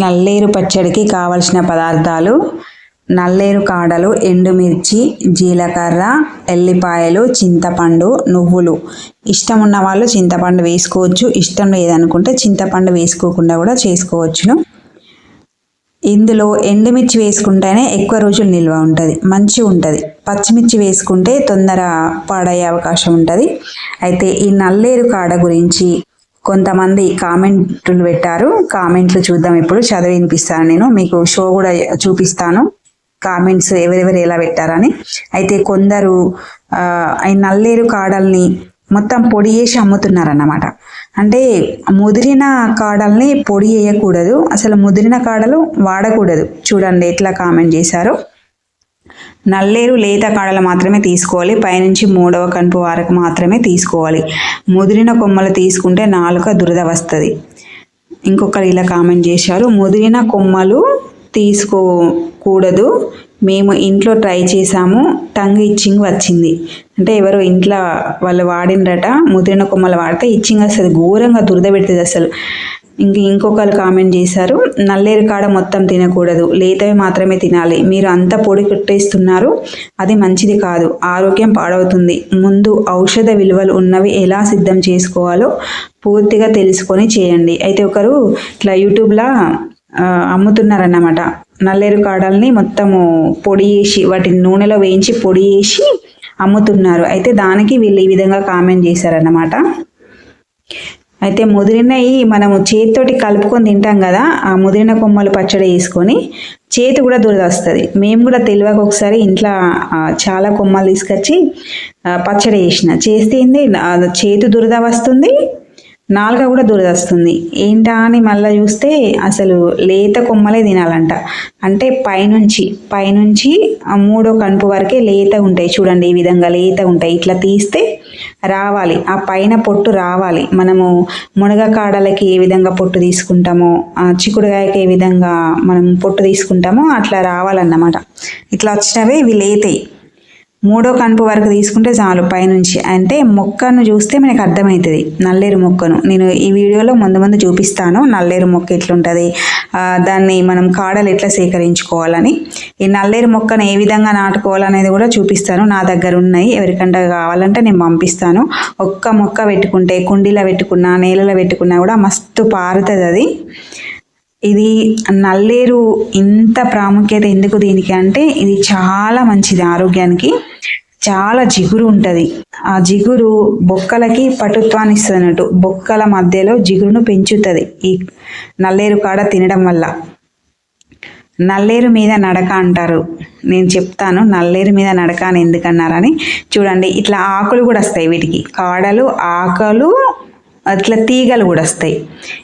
నల్లేరు పచ్చడికి కావలసిన పదార్థాలు నల్లేరు కాడలు ఎండుమిర్చి జీలకర్ర ఎల్లిపాయలు చింతపండు నువ్వులు. ఇష్టం ఉన్న వాళ్ళు చింతపండు వేసుకోవచ్చు. ఇష్టం లేదనుకుంటే చింతపండు వేసుకోకుండా కూడా చేసుకోవచ్చును. ఇందులో ఎండుమిర్చి వేసుకుంటేనే ఎక్కువ రోజులు నిల్వ ఉంటుంది. మంచిగా ఉంటుంది. పచ్చిమిర్చి వేసుకుంటే తొందర పాడయ్యే అవకాశం ఉంటుంది. అయితే ఈ నల్లేరు కాడ గురించి కొంతమంది కామెంట్లు పెట్టారు. కామెంట్లు చూద్దాం ఇప్పుడు. చదివి వినిపిస్తాను నేను. మీకు షో కూడా చూపిస్తాను. కామెంట్స్ ఎవరెవరు ఎలా పెట్టారని. అయితే కొందరు ఆ, ఈ నల్లేరు కాడల్ని మొత్తం పొడి చేసి అమ్ముతున్నారన్నమాట. అంటే ముదిరిన కాడల్ని పొడి వేయకూడదు అసలు ముదిరిన కాడలు వాడకూడదు. చూడండి ఎట్లా కామెంట్ చేశారో. నల్లేరు లేత కాడలు మాత్రమే తీసుకోవాలి. పైనుంచి మూడవ కనుపు వరకు మాత్రమే తీసుకోవాలి. ముదిరిన కొమ్మలు తీసుకుంటే నాలుక దురద వస్తుంది. ఇంకొకరు ఇలా కామెంట్ చేశారు. ముదిరిన కొమ్మలు తీసుకోకూడదు. మేము ఇంట్లో ట్రై చేసాము టంగ్ ఇచ్చింగ్ వచ్చింది. అంటే ఎవరు ఇంట్లో వాళ్ళు వాడినరట. ముదిరిన కొమ్మలు వాడితే ఇచ్చింగ్ వస్తుంది. ఘోరంగా దురద పెడుతుంది అసలు. ఇంక ఇంకొకరు కామెంట్ చేశారు నల్లేరు కాడ మొత్తం తినకూడదు లేతవి మాత్రమే తినాలి మీరు అంత పొడి కొట్టేస్తున్నారు అది మంచిది కాదు ఆరోగ్యం పాడవుతుంది. ముందు ఔషధ విలువలు ఉన్నవి ఎలా సిద్ధం చేసుకోవాలో పూర్తిగా తెలుసుకొని చేయండి. అయితే ఒకరు ఇట్లా యూట్యూబ్లో అమ్ముతున్నారన్నమాట. నల్లేరు కాడల్ని మొత్తము పొడి చేసి వాటిని నూనెలో వేయించి పొడి చేసి అమ్ముతున్నారు. అయితే దానికి వీళ్ళు ఈ విధంగా కామెంట్ చేశారన్నమాట. అయితే ముదిరినవి మనము చేతితోటి కలుపుకొని తింటాం కదా ఆ ముదిరిన కొమ్మలు పచ్చడి వేసుకొని చేతి కూడా దురద వస్తుంది మేము కూడా తెలియక ఒకసారి ఇంట్లో చాలా కొమ్మలు తీసుకొచ్చి పచ్చడి చేసిన. చేస్తే ఏంది చేతి దురద వస్తుంది నాలుక కూడా దురద వస్తుంది ఏంటా అని మళ్ళీ చూస్తే అసలు లేత కొమ్మలే తినాలంట. అంటే పైనుంచి పైనుంచి ఆ మూడో కనుపు వరకే లేత ఉంటాయి చూడండి ఈ విధంగా లేత ఉంటాయి ఇట్లా తీస్తే రావాలి. ఆ పైన పొట్టు రావాలి. మనము మునగకాడలకి ఏ విధంగా పొట్టు తీసుకుంటామో ఆ చిక్కుడుకాయకి ఏ విధంగా మనం పొట్టు తీసుకుంటామో అట్లా రావాలన్నమాట. ఇట్లా వచ్చినవే ఇవి లేతాయి. మూడో కనుపు వరకు తీసుకుంటే చాలు పైనుంచి అంటే మొక్కను చూస్తే మనకు అర్థమవుతుంది నల్లేరు మొక్కను. నేను ఈ వీడియోలో ముందు ముందు చూపిస్తాను. నల్లేరు మొక్క ఎట్లుంటుంది? దాన్ని మనం కాడలు ఎట్లా సేకరించుకోవాలని. ఈ నల్లేరు మొక్కను ఏ విధంగా నాటుకోవాలనేది కూడా చూపిస్తాను. నా దగ్గర ఉన్నాయి. ఎవరికంటే కావాలంటే నేను పంపిస్తాను. ఒక్క మొక్క పెట్టుకుంటే కుండీలో పెట్టుకున్నా నేలలో పెట్టుకున్నా కూడా మస్తు పారుతుంది అది. ఇది నల్లేరు ఇంత ప్రాముఖ్యత ఎందుకు దీనికి అంటే ఇది చాలా మంచిది ఆరోగ్యానికి. చాలా జిగురు ఉంటుంది. ఆ జిగురు బొక్కలకి పటుత్వాన్ని ఇస్తుంది అన్నట్టు. బొక్కల మధ్యలో జిగురును పెంచుతుంది ఈ నల్లేరు కాడ తినడం వల్ల. నల్లేరు మీద నడక అంటారు. నేను చెప్తాను నల్లేరు మీద నడక అని ఎందుకన్నారని చూడండి. ఇట్లా ఆకులు కూడా వస్తాయి వీటికి. కాడలు ఆకులు అట్లా తీగలు కూడా వస్తాయి.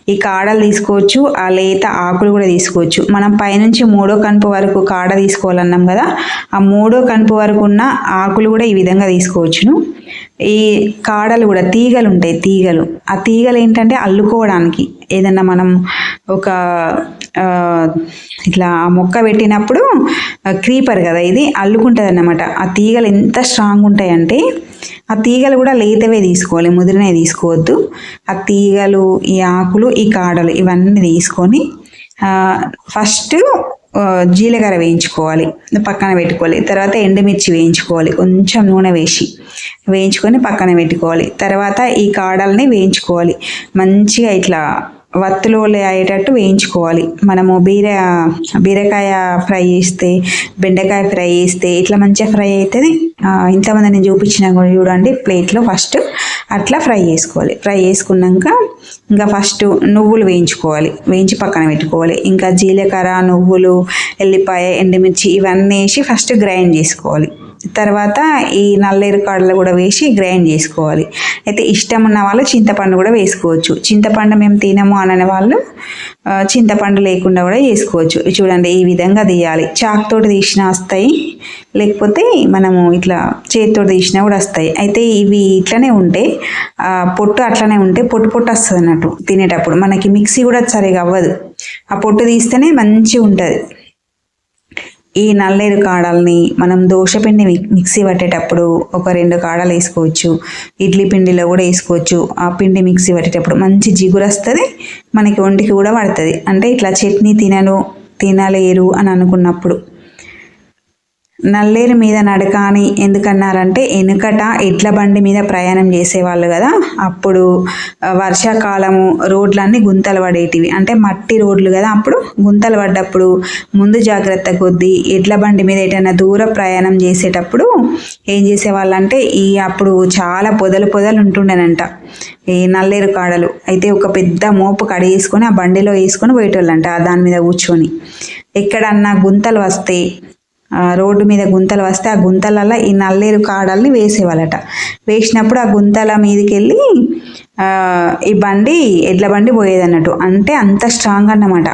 ఈ కాడలు తీసుకోవచ్చు ఆ లేత ఆకులు కూడా తీసుకోవచ్చు. మనం పైనుంచి మూడో కనుపు వరకు కాడ తీసుకోవాలన్నాం కదా ఆ మూడో కనుపు వరకు ఉన్న ఆకులు కూడా ఈ విధంగా తీసుకోవచ్చును. ఈ కాడలు కూడా తీగలు ఉంటాయి తీగలు. ఆ తీగలు ఏంటంటే అల్లుకోవడానికి. ఏదన్నా మనం ఒక ఇట్లా ఆ మొక్క పెట్టినప్పుడు క్రీపర్ కదా ఇది అల్లుకుంటుంది అన్నమాట ఆ తీగలు ఎంత స్ట్రాంగ్ ఉంటాయంటే ఆ తీగలు కూడా లేతవే తీసుకోవాలి ముదిరినవి తీసుకోవద్దు. ఆ తీగలు ఈ ఆకులు ఈ కాడలు ఇవన్నీ తీసుకొని ఫస్ట్ జీలకర్ర వేయించుకోవాలి. పక్కన పెట్టుకోవాలి. తర్వాత ఎండుమిర్చి వేయించుకోవాలి. కొంచెం నూనె వేసి వేయించుకొని పక్కన పెట్టుకోవాలి. తర్వాత ఈ కాడల్ని వేయించుకోవాలి. మంచిగా ఇట్లా వత్తులు అయ్యేటట్టు వేయించుకోవాలి. మనము బీర బీరకాయ ఫ్రై చేస్తే బెండకాయ ఫ్రై చేస్తే ఇట్లా మంచిగా ఫ్రై అవుతుంది ఇంతమంది నేను చూపించిన కూడా చూడండి ప్లేట్లో ఫస్ట్ అట్లా ఫ్రై చేసుకోవాలి. ఫ్రై చేసుకున్నాక ఇంకా ఫస్ట్ నువ్వులు వేయించుకోవాలి. వేయించి పక్కన పెట్టుకోవాలి. ఇంకా జీలకర్ర నువ్వులు ఎల్లిపాయ ఎండుమిర్చి ఇవన్నీ వేసి ఫస్ట్ గ్రైండ్ చేసుకోవాలి. తర్వాత ఈ నల్లేరు కాడలు కూడా వేసి గ్రైండ్ చేసుకోవాలి. అయితే ఇష్టం ఉన్న వాళ్ళు చింతపండు కూడా వేసుకోవచ్చు. చింతపండు మేము తినము అనని వాళ్ళు చింతపండు లేకుండా కూడా చేసుకోవచ్చు. చూడండి ఈ విధంగా తీయాలి. చాక్ తోటి తీసినా వస్తాయి లేకపోతే మనము ఇట్లా చేతితో తీసినా కూడా వస్తాయి. అయితే ఇవి ఇట్లనే ఉంటే పొట్టు అట్లనే ఉంటే పొట్టు పొట్టు వస్తుంది అన్నట్టు తినేటప్పుడు. మనకి మిక్సీ కూడా సరిగా అవ్వదు. ఆ పొట్టు తీస్తేనే మంచిగా ఉంటుంది. ఈ నల్లేరు కాడల్ని మనం దోశపిండి మిక్సీ పట్టేటప్పుడు ఒక రెండు కాడలు వేసుకోవచ్చు. ఇడ్లీ పిండిలో కూడా వేసుకోవచ్చు. ఆ పిండి మిక్సీ పట్టేటప్పుడు మంచి జిగురు వస్తుంది మనకి ఒంటికి కూడా పడుతుంది. అంటే ఇట్లా చట్నీ తినను తినలేరు అని అనుకున్నప్పుడు నల్లేరు మీద నడక అని ఎందుకన్నారంటే వెనుకట ఎడ్ల బండి మీద ప్రయాణం చేసేవాళ్ళు కదా. అప్పుడు వర్షాకాలము రోడ్లన్నీ గుంతలు పడేటివి. అంటే మట్టి రోడ్లు కదా అప్పుడు గుంతలు పడ్డప్పుడు ముందు జాగ్రత్త కొద్దీ ఎడ్ల బండి మీద ఎటైనా దూర ప్రయాణం చేసేటప్పుడు ఏం చేసేవాళ్ళంటే ఈ అప్పుడు చాలా పొదలు పొదలు ఉంటుండేనంట. ఈ నల్లేరు కాడలు. అయితే ఒక పెద్ద మోపు కడిగేసుకొని ఆ బండిలో వేసుకొని పోయేటోళ్ళంట దాని మీద కూర్చొని. ఎక్కడన్నా గుంతలు వస్తే రోడ్డు మీద గుంతలు వస్తే ఆ గుంతలలో ఈ నల్లేరు కాడల్ని వేసేవాళ్ళట. వేసినప్పుడు ఆ గుంతల మీదకి వెళ్ళి ఈ బండి ఎడ్ల బండి పోయేది అన్నట్టు అంటే అంత స్ట్రాంగ్ అన్నమాట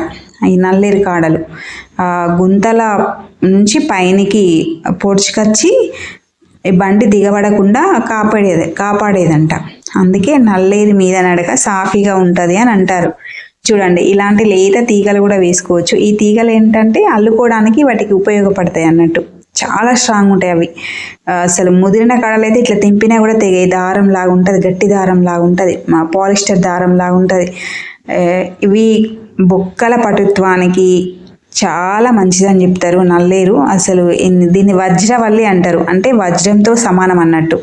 ఈ నల్లేరు కాడలు. గుంతల నుంచి పైనికి పొడుచుకొచ్చి ఈ బండి దిగబడకుండా కాపాడేది కాపాడేదంట. అందుకే నల్లేరు మీద నడక సాఫీగా ఉంటుంది అని అంటారు. చూడండి ఇలాంటి లేత తీగలు కూడా వేసుకోవచ్చు. ఈ తీగలు ఏంటంటే అల్లుకోవడానికి వాటికి ఉపయోగపడతాయి అన్నట్టు. చాలా స్ట్రాంగ్ ఉంటాయి అవి. అసలు ముదిరిన కడలు అయితే ఇట్లా తెంపినా కూడా తెగే దారం లాగా ఉంటుంది గట్టి దారం లాగా ఉంటుంది మా పాలిస్టర్ దారం లాగా ఉంటుంది. ఇవి బొక్కల పటుత్వానికి చాలా మంచిదని చెప్తారు నల్లేరు. అసలు దీన్ని వజ్రవల్లి అంటారు. అంటే వజ్రంతో సమానం అన్నట్టు.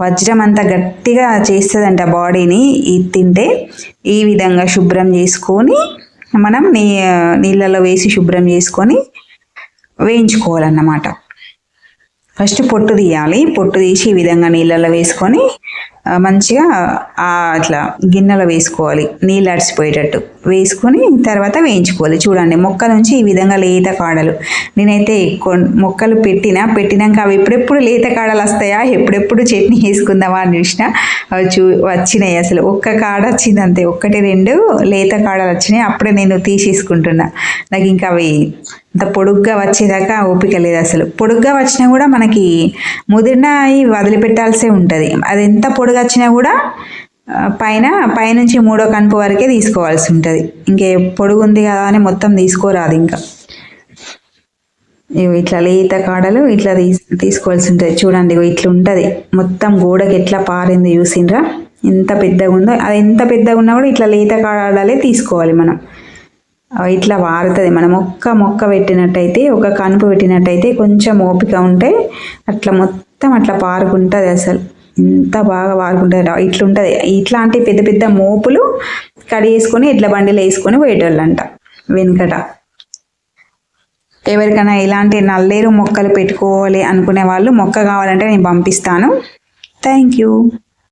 వజ్రం అంత గట్టిగా చేస్తుందంట బాడీని. ఇది తింటే ఈ విధంగా శుభ్రం చేసుకొని మనం నీ నీళ్ళలో వేసి శుభ్రం చేసుకొని వేయించుకోవాలన్నమాట. ఫస్ట్ పొట్టు తీయాలి. పొట్టు తీసి ఈ విధంగా నీళ్ళలో వేసుకొని మంచిగా అట్లా గిన్నెలో వేసుకోవాలి. నీళ్ళు అడిచిపోయేటట్టు వేసుకొని తర్వాత వేయించుకోవాలి. చూడండి మొక్క నుంచి ఈ విధంగా లేత కాడలు. నేనైతే కొ మొక్కలు పెట్టినా పెట్టినాక అవి ఎప్పుడెప్పుడు లేత కాడలు వస్తాయా? ఎప్పుడెప్పుడు చట్నీ వేసుకుందామా అని చూసినా అవి చూ వచ్చినాయి అసలు. ఒక్క కాడ వచ్చింది అంతే. ఒక్కటి రెండు లేత కాడలు వచ్చినాయి. అప్పుడే నేను తీసేసుకుంటున్నా. నాకు ఇంకా అవి అంత పొడుగ్గా వచ్చేదాకా ఓపిక లేదు అసలు. పొడుగ్గా వచ్చినా కూడా మనకి ముదిరిన అవి వదిలిపెట్టాల్సే ఉంటుంది. అది ఎంత పొడుగు వచ్చినా కూడా పైన పైనుంచి మూడో కనుపు వరకే తీసుకోవాల్సి ఉంటుంది. ఇంకే పొడుగు ఉంది కదా అని మొత్తం తీసుకోరాదు ఇంకా. ఇవి ఇట్లా లేత కాడలు ఇట్లా తీస్ తీసుకోవాల్సి ఉంటుంది. చూడండి ఇట్లా ఉంటుంది. మొత్తం గోడకి ఎట్లా పారింది చూసిండ్రా ఎంత పెద్దగా ఉందో అది ఎంత పెద్దగా ఉన్నా కూడా ఇట్లా లేత కాడలే తీసుకోవాలి మనం. ఇట్లా వారుతుంది. మనం ఒక్క మొక్క పెట్టినట్టయితే ఒక కనుపు పెట్టినట్టయితే కొంచెం ఓపిక ఉంటే అట్లా మొత్తం అట్లా పారుకుంటుంది అసలు. ఎంత బాగా పారుకుంటుంది ఇట్లుంటుంది. ఇట్లాంటి పెద్ద పెద్ద మోపులు కడిగేసుకొని ఇట్ల బండిలో వేసుకొని పోయేటోళ్ళంట వెనుకట. ఎవరికైనా ఇలాంటి నల్లేరు మొక్కలు పెట్టుకోవాలి అనుకునే వాళ్ళు మొక్క కావాలంటే నేను పంపిస్తాను. Thank you